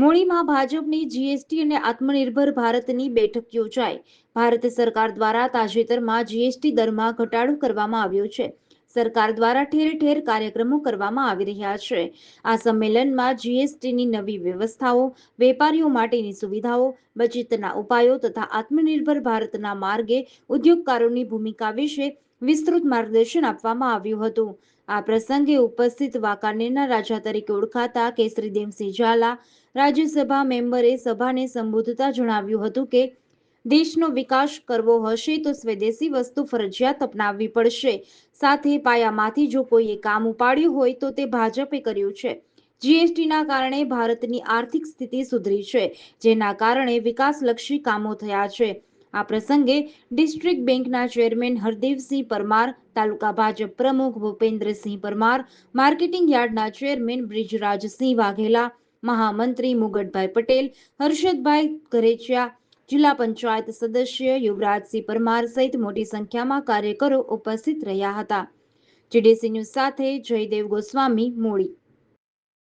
મૂળીમાં ભાજપની જીએસટી અને આત્મનિર્ભર ભારતની બેઠક યોજાઈ. ભારત સરકાર દ્વારા તાજેતરમાં જીએસટી દરમાં ઘટાડો કરવામાં આવ્યો છે. સરકાર દ્વારા ઠેર ઠેર કાર્યક્રમો કરવામાં આવી રહ્યા છે. આ સંમેલનમાં જીએસટીની નવી વ્યવસ્થાઓ, વેપારીઓ માટેની સુવિધાઓ, બચતના ઉપાયો તથા આત્મનિર્ભર ભારતના માર્ગે ઉદ્યોગકારોની ભૂમિકા વિશે વિસ્તૃત માર્ગદર્શન આપવામાં આવ્યું હતું. આ પ્રસંગે ઉપસ્થિત વાંકાનેરના રાજા તરીકે ઓળખાતા કેસરીદેવસિંહ ઝાલા રાજ્યસભા મેમ્બરે સભાને સંબોધતા જણાવ્યું હતું કે, દેશનો વિકાસ કરવો હશે તો સ્વદેશી વસ્તુ ફરજિયાત અપનાવવી પડશે. સાથે પાયામાંથી જો કોઈએ કામ ઉપાડ્યું હોય તો તે ભાજપે કર્યું છે. જીએસટીના કારણે ભારતની આર્થિક સ્થિતિ સુધરી છે, જેના કારણે વિકાસલક્ષી કામો થયા છે. આ પ્રસંગે ડિસ્ટ્રિક્ટ બેંકના ચેરમેન હરદેવસિંહ પરમાર, તાલુકા ભાજપ પ્રમુખ ભૂપેન્દ્રસિંહ પરમાર, માર્કેટિંગ યાર્ડના ચેરમેન બ્રિજરાજસિંહ વાઘેલા, મહામંત્રી મુગટભાઈ પટેલ, હર્ષદભાઈ ઘરેચિયા, જિલ્લા પંચાયત સદસ્ય યુવરાજસિંહ પરમાર સહિત મોટી સંખ્યામાં કાર્યકરો ઉપસ્થિત રહ્યા હતા. જીડીસી ન્યૂઝ સાથે જયદેવ ગોસ્વામી મૂળી